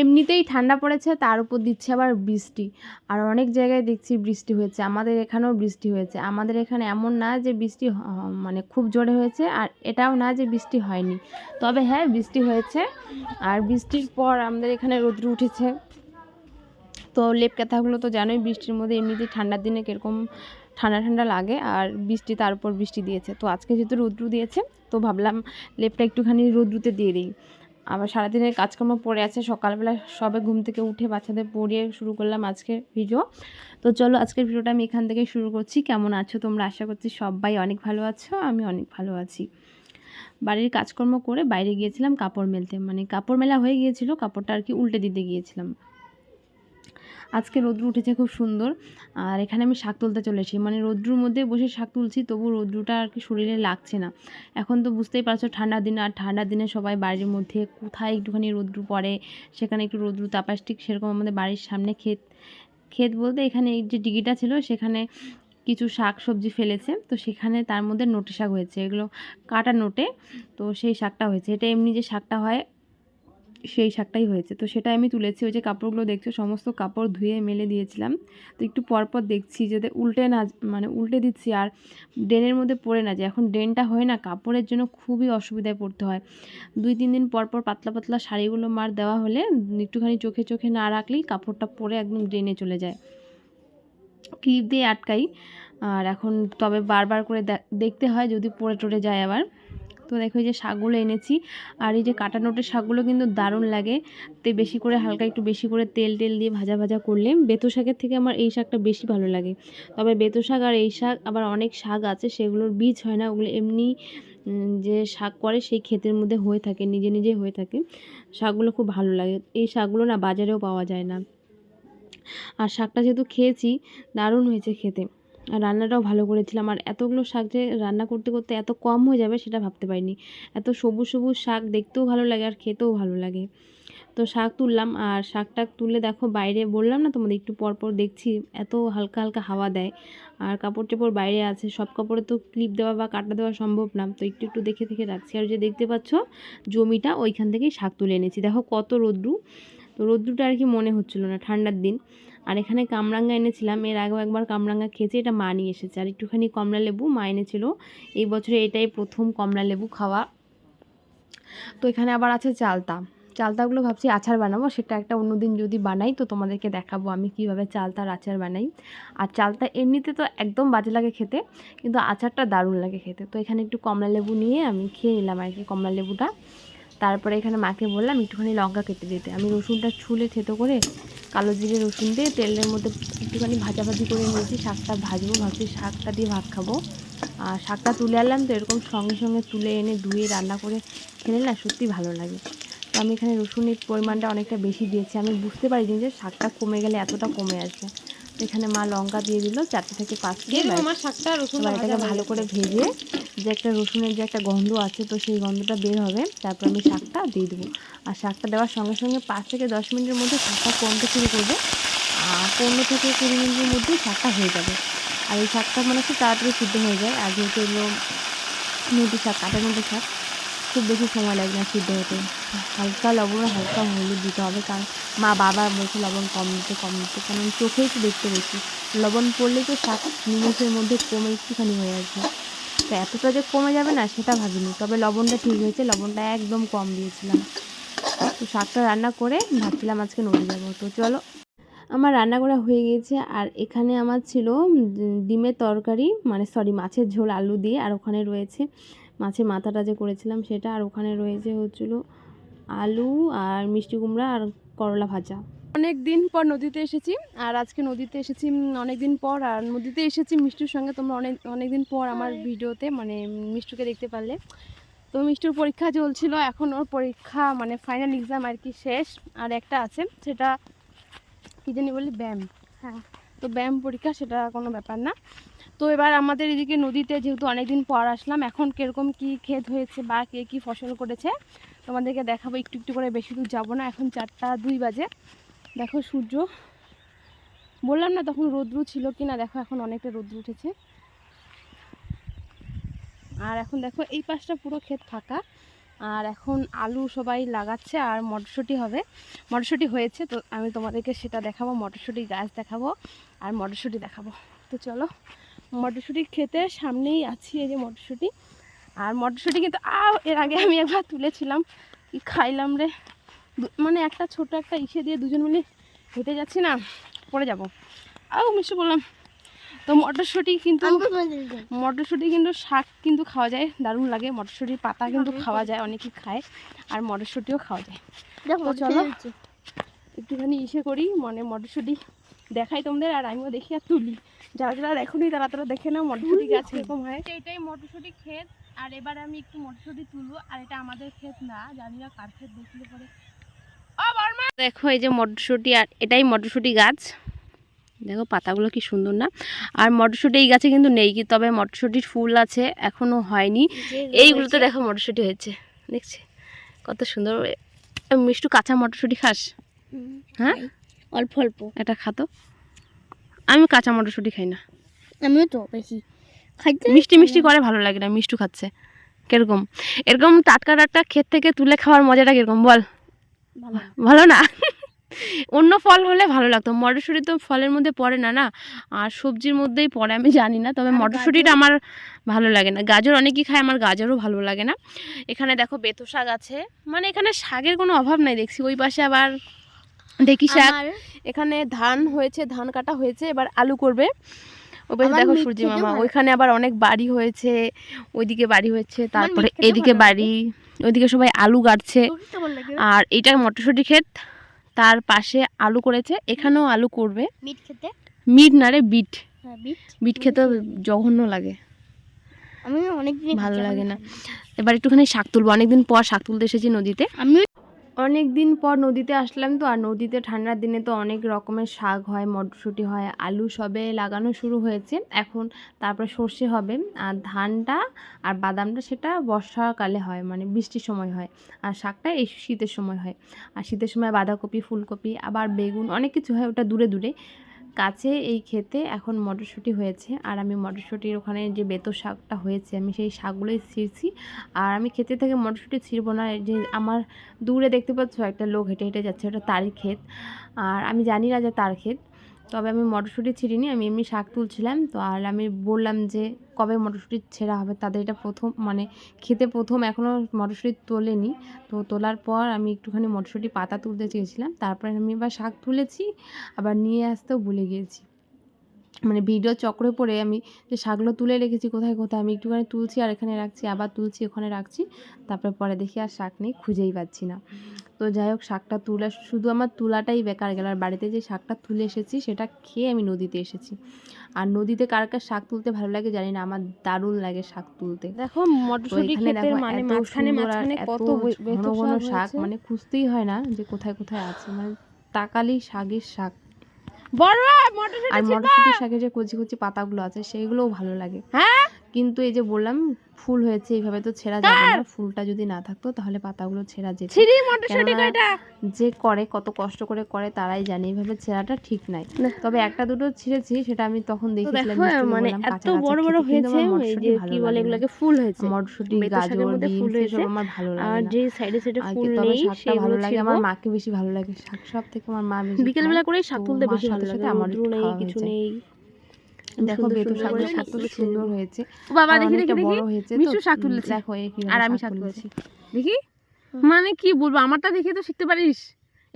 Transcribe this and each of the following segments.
এমনিতেই ঠান্ডা পড়েছে, তার উপর দিচ্ছে আবার বৃষ্টি। আর অনেক জায়গায় দেখছি বৃষ্টি হয়েছে, আমাদের এখানেও বৃষ্টি হয়েছে। আমাদের এখানে এমন না যে বৃষ্টি মানে খুব জোরে হয়েছে, আর এটাও না যে বৃষ্টি হয়নি। তবে হ্যাঁ বৃষ্টি হয়েছে, আর বৃষ্টির পর আমাদের এখানে রোদ্র উঠেছে। তো লেপ কাঁথাগুলো তো জানোই, বৃষ্টির মধ্যে এমনিতেই ঠান্ডার দিনে কীরকম ঠান্ডা ঠান্ডা লাগে, আর বৃষ্টি তার উপর বৃষ্টি দিয়েছে। তো আজকে যেহেতু রৌদ্রু দিয়েছে, তো ভাবলাম লেপটা একটুখানি রৌদ্রুতে দিয়ে দিই। আবার সারাদিনের কাজকর্ম পড়ে আছে, সকালবেলা সবে ঘুম থেকে উঠে বাচ্চাদের পড়িয়ে শুরু করলাম আজকের ভিডিও। তো চলো আজকের ভিডিওটা আমি এখান থেকে শুরু করছি। কেমন আছো তোমরা? আশা করছি সবাই অনেক ভালো আছো, আমি অনেক ভালো আছি। বাড়ির কাজকর্ম করে বাইরে গিয়েছিলাম কাপড় মেলতে মানে কাপড় মেলা হয়ে গিয়েছিল, কাপড়টা আর কি উল্টে দিতে গিয়েছিলাম। আজকে রৌদ্র উঠেছে খুব সুন্দর। আর এখানে আমি শাক তুলতে চলে চলেছি মানে রৌদ্রুর মধ্যে বসে শাক তুলছি তবু রৌদ্রটা আর কি শরীরে লাগছে না। এখন তো বুঝতেই পারছ ঠান্ডা দিন, আর ঠান্ডা দিনে সবাই বাড়ির মধ্যে কোথায় একটুখানি রৌদ্র পড়ে, সেখানে একটু রৌদ্র তাপাস, ঠিক সেরকম আমাদের বাড়ির সামনে ক্ষেত ক্ষেত বলতে এখানে এই যে ডিগিটা ছিল, সেখানে কিছু শাক সবজি ফেলেছে। তো সেখানে তার মধ্যে নোটে শাক হয়েছে, এগুলো কাটা নোটে। তো সেই শাকটা হয়েছে। এটা এমনি যে শাকটা হয় সেই শাকটাই হয়েছে। তো সেটা আমি তুলেছি, ওই যে কাপড়গুলো দেখছ, সমস্ত কাপড় ধুয়ে মেলে দিয়েছিলাম। তো একটু পরপর দেখছি যাতে উল্টে না মানে উল্টে দিচ্ছি আর ড্রেনের মধ্যে পড়ে না যায়। এখন ড্রেনটা হয় না, কাপড়ের জন্য খুবই অসুবিধায় পড়তে হয়। দুই, তিন দিন পর পর পাতলা পাতলা শাড়িগুলো মার দেওয়া হলে একটুখানি চোখে চোখে না রাখলেই কাপড়টা পরে একদম ড্রেনে চলে যায়। ক্লিপ দিয়ে আটকাই। আর এখন তবে বারবার করে দেখতে হয় যদি পড়ে টরে যায় আবার। তো দেখো এই যে শাকগুলো এনেছি। আর এই যে কাটা নোটের শাকগুলো কিন্তু দারুণ লাগে। তে বেশি করে হালকা একটু বেশি করে তেল টেল দিয়ে ভাজা ভাজা করলে বেতো শাকের থেকে আমার এই শাকটা বেশি ভালো লাগে। তবে বেতো শাক আর এই শাক আবার অনেক শাক আছে, সেগুলোর বীজ হয় না, ওগুলো এমনি যে শাক করে সেই ক্ষেতের মধ্যে হয়ে থাকে, নিজে নিজে হয়ে থাকে। শাকগুলো খুব ভালো লাগে। এই শাকগুলো না বাজারেও পাওয়া যায় না। আর শাকটা যেহেতু খেয়েছি, দারুণ হয়েছে খেতে। রান্নাটাও ভালো করেছিলাম। আর এতগুলো শাক যে রান্না করতে করতে এত কম হয়ে যাবে সেটা ভাবতে পারিনি। এত সবুজ সবুজ শাক দেখতেও ভালো লাগে আর খেতেও ভালো লাগে। তো শাক তুললাম আর শাকটা তুলে দেখো বাইরে বললাম না তোমাদের একটু পর পর দেখছি এত হালকা হালকা হাওয়া দেয়। আর কাপড় টাপড় বাইরে আছে, সব কাপড়ে তো ক্লিপ দেওয়া বা কাটা দেওয়া সম্ভব না। তো একটু একটু দেখে দেখে রাখছি। আর যে দেখতে পাচ্ছ জমিটা ওইখান থেকেই শাক তুলে এনেছি। দেখো কত রোদ্রু। তো রোদ্রুটা আর কি মনে হচ্ছিল না ঠান্ডার দিন। আর এখানে কামরাঙ্গা এনেছিলাম। এর আগেও একবার কামরাঙ্গা খেয়েছি, এটা মা নিয়ে এসেছে। আর একটুখানি কমলা লেবু মা এনেছিল। এই বছরে এটাই প্রথম কমলা লেবু খাওয়া। তো এখানে আবার আছে চালতা। চালতাগুলো ভাবছি আচার বানাবো, সেটা একটা অন্য দিন যদি বানাই তো তোমাদেরকে দেখাবো আমি কীভাবে চালতার আচার বানাই। আর চালতা এমনিতে তো একদম বাজে লাগে খেতে, কিন্তু আচারটা দারুণ লাগে খেতে। তো এখানে একটু কমলা লেবু নিয়ে আমি খেয়ে নিলাম আর কি কমলা লেবুটা। তারপরে এখানে মাকে বললাম একটুখানি লঙ্কা কেটে দিতে। আমি রসুনটা ছুলে থেতো করে কালো জিরে রসুন দিয়ে তেলের মধ্যে একটুখানি ভাজাভাজি করে নিয়েছি। শাকটা ভাজবো, ভাবছি শাকটা দিয়ে ভাত খাব। আর শাকটা তুলে আনলাম তো এরকম সঙ্গে সঙ্গে তুলে এনে ধুয়ে রান্না করে খেলে না সত্যি ভালো লাগে। তো আমি এখানে রসুনের পরিমাণটা অনেকটা বেশি দিয়েছি। আমি বুঝতে পারিনি যে শাকটা কমে গেলে এতটা কমে আসবে। এখানে মা লঙ্কা দিয়ে দিল চারটে থেকে পাঁচটা রসুন এবার এটাকে ভালো করে ভেজে যে একটা রসুনের যে একটা গন্ধ আছে তো সেই গন্ধটা বের হবে তারপর আমি শাকটা দিয়ে দেবো। আর শাকটা দেওয়ার সঙ্গে সঙ্গে পাঁচ থেকে দশ মিনিটের মধ্যে শাকটা কমতে শুরু করবে। আর পনেরো থেকে কুড়ি মিনিটের মধ্যেই শাকটা হয়ে যাবে। আর এই শাকটা মানে খুব তাড়াতাড়ি সিদ্ধ হয়ে যায়। আর যেহেতু এগুলো নদী শাক কাটা নদী শাক খুব বেশি সময় লাগে না সিদ্ধ হতে। হালকা লবণ হালকা হলুদ দিতে হবে কারণ মা বাবার বলছে লবণ কম দিতে কম দিতে কারণ চোখেই তো দেখতে বেশি লবণ পড়লে তো শাক নিমেষের মধ্যে কমে একটুখানি হয়ে আসবে। তো এতটা যে কমে যাবে না, সেটা ভাবিনি। তবে লবণটা ঠিক হয়েছে, লবণটা একদম কম দিয়েছিলাম। তো শাকটা রান্না করে ভাবছিলাম আজকে নদী যাব। তো চলো। আমার রান্না করা হয়ে গিয়েছে, আর এখানে আমার ছিল ডিমের তরকারি মানে সরি মাছের ঝোল আলু দিয়ে, আর ওখানে রয়েছে মাছের মাথাটা যে করেছিলাম সেটা, আর ওখানে রয়েছে হচ্ছিল আলু আর মিষ্টি কুমড়া আর করলা ভাজা। অনেক দিন পর নদীতে এসেছি আর আজকে নদীতে এসেছি অনেক দিন পর আর নদীতে এসেছি মিষ্টুর সঙ্গে। তোমরা অনেক অনেক দিন পর আমার ভিডিওতে মানে মিষ্টুকে দেখতে পারলে। তো মিষ্টুর পরীক্ষা চলছিল এখন ওর পরীক্ষা মানে ফাইনাল এক্সাম আর কি শেষ। আর একটা আছে সেটা কী জানি বলি ব্যায়াম। হ্যাঁ। তো ব্যায়াম পরীক্ষা সেটা কোনো ব্যাপার না। তো এবার আমাদের এদিকে নদীতে যেহেতু অনেক দিন পর আসলাম এখন কীরকম কী ক্ষেত হয়েছে বা কে কী ফসল করেছে তোমাদেরকে দেখাবো, একটু একটু করে বেশি দূর যাব না। এখন চারটা দুই বাজে। দেখো সূর্য। বললাম না তখন রৌদ্র ছিল কি না দেখো এখন অনেকটা রৌদ্র উঠেছে। আর এখন দেখো এই পাশটা পুরো ক্ষেত ফাঁকা। আর এখন আলু সবাই লাগাচ্ছে আর মটরশুঁটি হবে। মটরশুঁটি হয়েছে, তো আমি তোমাদেরকে সেটা দেখাবো, মটরশুঁটি গাছ দেখাবো আর মটরশুঁটি দেখাবো। তো চলো মটরশুঁটি খেতে সামনেই আছি এই যে মটরশুঁটি। আর মটরশুঁটি কিন্তু আও এর আগে আমি একবার তুলেছিলাম কি খাইলাম রে? মানে একটা ছোট একটা ইসে দিয়ে দুজন মিলে হেঁটে যাচ্ছি না পড়ে যাব। আও মিষ্টি বললাম তো মটরশুঁটি কিন্তু মটরশুঁটি কিন্তু শাক কিন্তু খাওয়া যায় দারুণ লাগে। মটরশুঁটির পাতা কিন্তু খাওয়া যায় অনেকেই খায় আর মটরশুঁটিও খাওয়া যায়। দেখো তো চলো। একটুখানি ইসে করি মানে মটরশুঁটি দেখাই তোমাদের আর আমিও দেখি আর তুলি। যারা যারা দেখোনি তারা তারা দেখে না মটরশুঁটি গাছ কীরকম হয়। এটাই মটরশুঁটি ক্ষেত। আর এবার আমি একটু মটরশুঁটি তুলবো আর এটা আমাদের ক্ষেত না জানি না কার ক্ষেত দেখলে পরে। দেখো এই যে মটরশুঁটি আর এটাই মটরশুঁটি গাছ। দেখো পাতাগুলো কি সুন্দর না? আর মটরশুঁটি এই গাছে কিন্তু নেই কি তবে মটরশুঁটির ফুল আছে এখনও হয়নি। এইগুলোতে দেখো মটরশুঁটি হয়েছে দেখছি। কত সুন্দর। মিষ্টু কাঁচা মটরশুঁটি খাস? হ্যাঁ? অল্প অল্প। এটা খাতো আমি কাঁচা মটরশুঁটি খাই না। আমিও তো বেশি। মিষ্টি মিষ্টি করে ভালো লাগে না মিষ্টু খাচ্ছে। কীরকম? এরকম টাটকা টাটকা ক্ষেত থেকে তুলে খাওয়ার মজাটা কীরকম? বল। ভালো। না? অন্য ফল হলে ভালো লাগতো। মটরশুঁটি তো ফলের মধ্যে পড়ে না না? আর সবজির মধ্যেই পড়ে আমি জানি না তবে মটরশুঁটিটা আমার ভালো লাগে না। গাজর অনেকেই খায় আমার গাজরও ভালো লাগে না। এখানে দেখো বেতো শাক আছে। মানে এখানে শাকের কোনো অভাব নাই দেখছি। ওই পাশে আবার দেখি শাক। এখানে ধান হয়েছে ধান কাটা হয়েছে এবার আলু করবে। ও বেশ দেখো সূর্যি মামা ওইখানে আবার অনেক বাড়ি হয়েছে ওইদিকে বাড়ি হয়েছে তারপরে খেতে লাগে। বাড়ি ওইদিকে সবাই আলু গাড়ছে। আর এটা মটরশুঁটি ক্ষেত তার পাশে আলু করেছে এখানেও আলু করবে। মিট খেতে? মিট না রে বিট। হ্যাঁ বিট। খেতেও জঘন্য লাগে। আমি অনেকদিন ভালো লাগে না। এবার একটুখানি শাক তুলবো অনেকদিন পর শাক তুলতে এসেছি নদীতে। আমি অনেক দিন পর নদীতে আসলাম তো, আর নদীতে ঠান্ডার দিনে তো অনেক রকমের শাক হয়, মটরশুঁটি হয়, আলু সবে লাগানো শুরু হয়েছে। এখন তারপরে সর্ষে হবে, আর ধানটা আর বাদামটা সেটা বর্ষাকালে হয় মানে বৃষ্টির সময় হয়। আর শাকটা এই শীতের সময় হয়। আর শীতের সময় বাঁধাকপি, ফুলকপি, আবার বেগুন, অনেক কিছু হয়, ওটা দূরে দূরে। কাছে এই খেতে এখন মটরশুঁটি হয়েছে। আর আমি মটরশুঁটির ওখানে যে বেতো শাকটা হয়েছে, আমি সেই শাকগুলোই ছিঁড়ছি। আর আমি খেতে থেকে মটরশুঁটি ছিঁড়বো না যে আমার দূরে দেখতে পাচ্ছ একটা লোক হেঁটে হেঁটে যাচ্ছে, ওটা তারই ক্ষেত। আর আমি জানি না যে তার ক্ষেত। তবে আমি মটরশুঁটি ছিঁড়িনি, আমি এমনি শাক তুলছিলাম। তো আর আমি বললাম যে, কবে মটরশুঁটি ছেঁড়া হবে? তাদের এটা প্রথম মানে খেতে প্রথম এখনও মটরশুঁটি তোলেনি। তো তোলার পর আমি একটুখানি মটরশুঁটি পাতা তুলতে চেয়েছিলাম। তারপরে আমি এবার শাক তুলেছি, আবার নিয়ে আসতেও ভুলে গিয়েছি। মানে ভিডিও চক্রে পড়ে আমি যে শাকগুলো তুলে রেখেছি কোথায় কোথায় আমি একটুখানি তুলছি আর এখানে রাখছি আবার তুলছি ওখানে রাখছি তারপরে পরে দেখি আর শাক নেই খুঁজেই পাচ্ছি না। তো যাই হোক শাকটা তুলে শুধু আমার তুলাটাই বেকার গেল আর বাড়িতে যে শাকটা তুলে এসেছি সেটা খেয়ে আমি নদীতে এসেছি। আর নদীতে কার কার শাক তুলতে ভালো লাগে জানি না আমার দারুণ লাগে শাক তুলতে। দেখো তো মটরশুঁটি ক্ষেতের মানে মাঝখানে মাঝখানে কত ঘন ঘন শাক মানে খুঁজতেই হয় না যে কোথায় কোথায় আছে মানে তাকালি শাকের শাক। আর? মটরশুঁটির শাকের যে কচি কচি পাতাগুলো আছে সেইগুলোও ভালো লাগে হ্যাঁ কিন্তু এই যে বললাম ফুল হয়েছে এইভাবে তো ছেঁড়া যাবে না। ফুলটা যদি না থাকতো তাহলে পাতাগুলো ছেঁড়া যেত। যে করে কত কষ্ট করে করে তারাই জানে এইভাবে ছেঁড়াটা ঠিক নাই। তবে একটা দুটো ছিঁড়েছি সেটা আমি তখন দেখেছিলাম মানে এত বড় বড় হয়েছে এই যে কি বলে এগুলোকে ফুল হয়েছে। মটরশুঁটি গাজর মধ্যে ফুল হয়েছে। আমার ভালো লাগে আর যে সাইডে সাইডে ফুল নেই শাকটা ভালো লাগে আমার মাকে বেশি ভালো লাগে। শাক সব থেকে আমার মা বেশি বিকেল বেলা করে শাক তুলতে বেশি ভালো লাগে আমার নেই কিছু নেই। দেখো সুন্দর বেতো শাকগুলো সুন্দর হয়েছে। ও বাবা দেখি দেখি দেখি বড় হয়েছে। তো শাক তুলেছে। দেখো আর আমি শাক তুলেছি। দেখি? মানে কি বলব আমারটা দেখে তো শিখতে পারিস।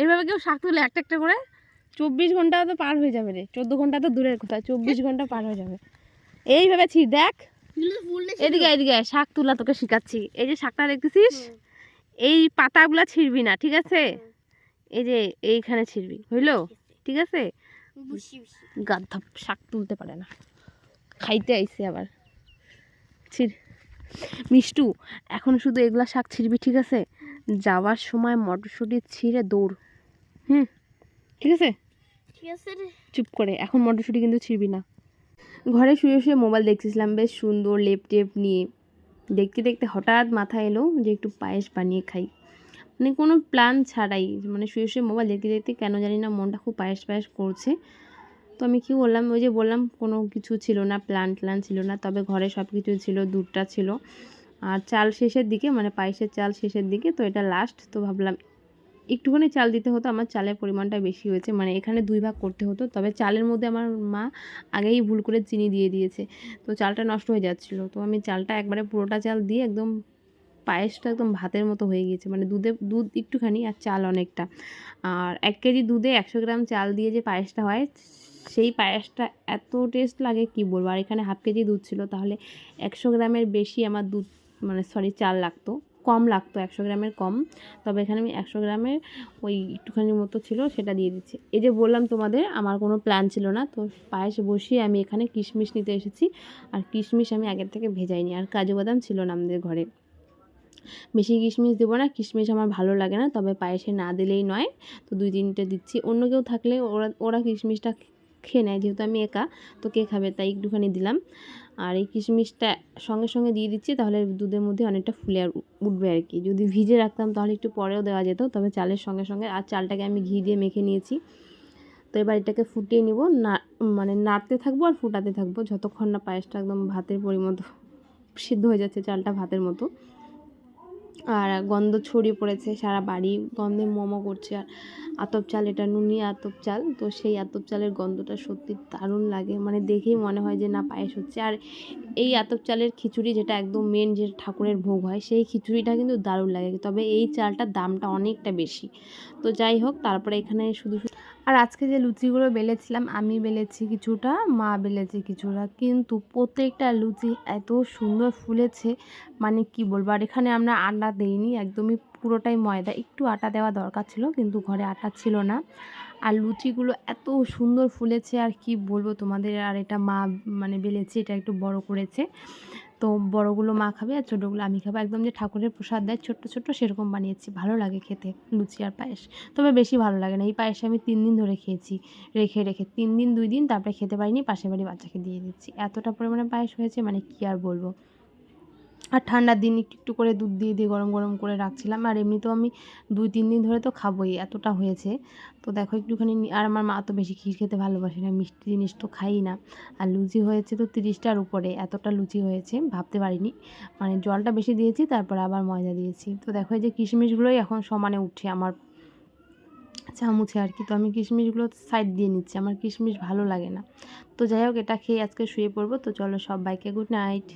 এইভাবে কেউ শাক তুলে একটা একটা করে চব্বিশ ঘণ্টা তো পার হয়ে যাবে রে। চোদ্দ ঘণ্টা তো দূরের কথা চব্বিশ ঘণ্টা পার হয়ে যাবে। এইভাবে ছি দেখ। এদিকে এদিকে শাক তুলা তোকে শিখাচ্ছি। এই যে শাকটা দেখতেছিস? এই পাতাগুলা ছিঁড়বি না ঠিক আছে? এই যে এইখানে ছিঁড়বি হইল? ঠিক আছে? গাধা শাক তুলতে পারে না। খাইতে আইছে আবার। ছিড় মিষ্টু এখন শুধু এগুলা শাক ছিঁড়বি ঠিক আছে? যাওয়ার সময় মটরশুঁটি ছিঁড়ে দৌড়। হুম? ঠিক আছে? ঠিক আছে চুপ করে। এখন মটরশুঁটি কিন্তু ছিঁড়বি না। ঘরে শুয়ে শুয়ে মোবাইল দেখছিলাম বেশ সুন্দর লেপ টেপ নিয়ে। দেখতে দেখতে হঠাৎ মাথায় এলো যে একটু পায়েস বানিয়ে খাই। মানে কোনো প্ল্যান ছাড়াই মানে শুয়ে শুয়ে মোবাইল দেখতে দেখতে কেন জানি না মনটা খুব পায়েস পায়েস করছে। তো আমি কী বললাম, ওই যে বললাম কোনো কিছু ছিল না প্ল্যান ট্ল্যান ছিল না, তবে ঘরে সব কিছু ছিল, দুধটা ছিল। আর চাল শেষের দিকে মানে পায়েসের চাল শেষের দিকে, তো এটা লাস্ট তো ভাবলাম একটুখানি চাল দিতে হতো, আমার চালের পরিমাণটা বেশি হয়েছে মানে এখানে দুই ভাগ করতে হতো, তবে চালের মধ্যে আমার মা আগেই ভুল করে চিনি দিয়ে দিয়েছে। তো চালটা নষ্ট হয়ে যাচ্ছিল, তো আমি চালটা একবারে পুরোটা চাল দিয়ে একদম পায়েসটা একদম ভাতের মতো হয়ে গিয়েছে মানে দুধে, দুধ একটুখানি আর চাল অনেকটা। আর এক কেজি দুধে একশো গ্রাম চাল দিয়ে যে পায়েসটা হয়, সেই পায়েসটা এত টেস্ট লাগে, কি বলব? আর এখানে হাফ কেজি দুধ ছিল, তাহলে একশো গ্রামের বেশি আমার দুধ মানে সরি, চাল লাগতো, কম লাগতো, একশো গ্রামের কম। তবে এখানে আমি একশো গ্রামের ওই একটুখানির মতো ছিল, সেটা দিয়ে দিচ্ছি। এই যে বললাম তোমাদের, আমার কোনো প্ল্যান ছিল না, তো পায়েস বসিয়ে আমি এখানে কিশমিশ নিতে এসেছি। আর কিশমিশ আমি আগের থেকে ভেজাইনি, আর কাজু বাদাম ছিল না আমাদের ঘরে। বেশি কিশমিশ দেবো না, কিশমিশ আমার ভালো লাগে না, তবে পায়েসে না দিলেই নয়। তো দুই তিনটে দিচ্ছি। অন্য কেউ থাকলে ওরা ওরা কিশমিশটা খেয়ে নেয়, যেহেতু আমি একা, তো কে খাবে তাই একটুখানি দিলাম। আর এই কিশমিশটা সঙ্গে সঙ্গে দিয়ে দিচ্ছি, তাহলে দুধের মধ্যে অনেকটা ফুলে আর উঠবে আর কি। যদি ভিজে রাখতাম তাহলে একটু পরেও দেওয়া যেত, তবে চালের সঙ্গে সঙ্গে, আর চালটাকে আমি ঘি দিয়ে মেখে নিয়েছি। তো এবার এটাকে ফুটিয়ে নিব, না মানে নাড়তে থাকব আর ফুটাতে থাকব, যতক্ষণ না পায়েসটা একদম ভাতের পরিমতো সিদ্ধ হয়ে যাচ্ছে, চালটা ভাতের মতো। আর গন্ধ ছড়িয়ে পড়েছে, সারা বাড়ি গন্ধে মোমো করছে। আর আতপ চাল, এটা নুনি আতপ চাল, তো সেই আতপ চালের গন্ধটা সত্যি দারুণ লাগে। মানে দেখেই মনে হয় যে না, পায়েস হচ্ছে। আর এই আতপ চালের খিচুড়ি যেটা একদম মেন যে ঠাকুরের ভোগ হয়, সেই খিচুড়িটা কিন্তু দারুণ লাগে। তবে এই চালটার দামটা অনেকটা বেশি। তো যাই হোক, তারপরে এখানে শুধু শুধু আর আজকে যে লুচিগুলো বেলেছিলাম, আমি বেলেছি কিছুটা, মা বেলেছে কিছুটা, কিন্তু প্রত্যেকটা লুচি এত সুন্দর ফুলেছে। মানে কি বলব, আর এখানে আমরা আটা দেইনি, একদমই পুরোটাই ময়দা। একটু আটা দেওয়া দরকার ছিল, কিন্তু ঘরে আটা ছিল না। আর লুচিগুলো এত সুন্দর ফুলেছে, আর কি বলব তোমাদের, আর এটা মা মানে বেলেছে, এটা একটু বড় করেছে। তো বড়গুলো মা খাবে আর ছোটোগুলো আমি খাব। একদম যে ঠাকুরের প্রসাদ দেয়, ছোট্ট ছোট্ট সেরকম বানিয়েছি। ভালো লাগে খেতে, লুচি আর পায়েস। তবে বেশি ভালো লাগে না। এই পায়েস আমি তিন দিন ধরে খেয়েছি, রেখে রেখে। তিন দিন, দুই দিন তারপরে খেতে পারিনি, পাশের বাড়ি বাচ্চাকে দিয়ে দিচ্ছি। এতটা পরিমাণে পায়েস হয়েছে মানে কি আর বলব? আর ঠান্ডার দিন একটু একটু করে দুধ দিয়ে দিয়ে গরম গরম করে রাখছিলাম। আর এমনিতেও আমি দুই, তিন দিন ধরে তো খাবোই, এতটা হয়েছে। তো দেখো একটুখানি আর আমার মা তো বেশি ক্ষীর খেতে ভালোবাসে না, মিষ্টি জিনিস তো খাই না। আর লুচি হয়েছে তো তিরিশটার উপরে, এতটা লুচি হয়েছে, ভাবতে পারিনি। মানে জলটা বেশি দিয়েছি, তারপরে আবার ময়দা দিয়েছি। তো দেখো এই যে কিশমিশগুলোই এখন সমানে উঠছে আমার চামচে আর কি। তো আমি কিশমিশগুলো সাইড দিয়ে নিচ্ছি, আমার কিশমিশ ভালো লাগে না। তো যাই হোক, এটা খেয়ে আজকে শুয়ে পড়ব। তো চলো সবাইকে গুড নাইট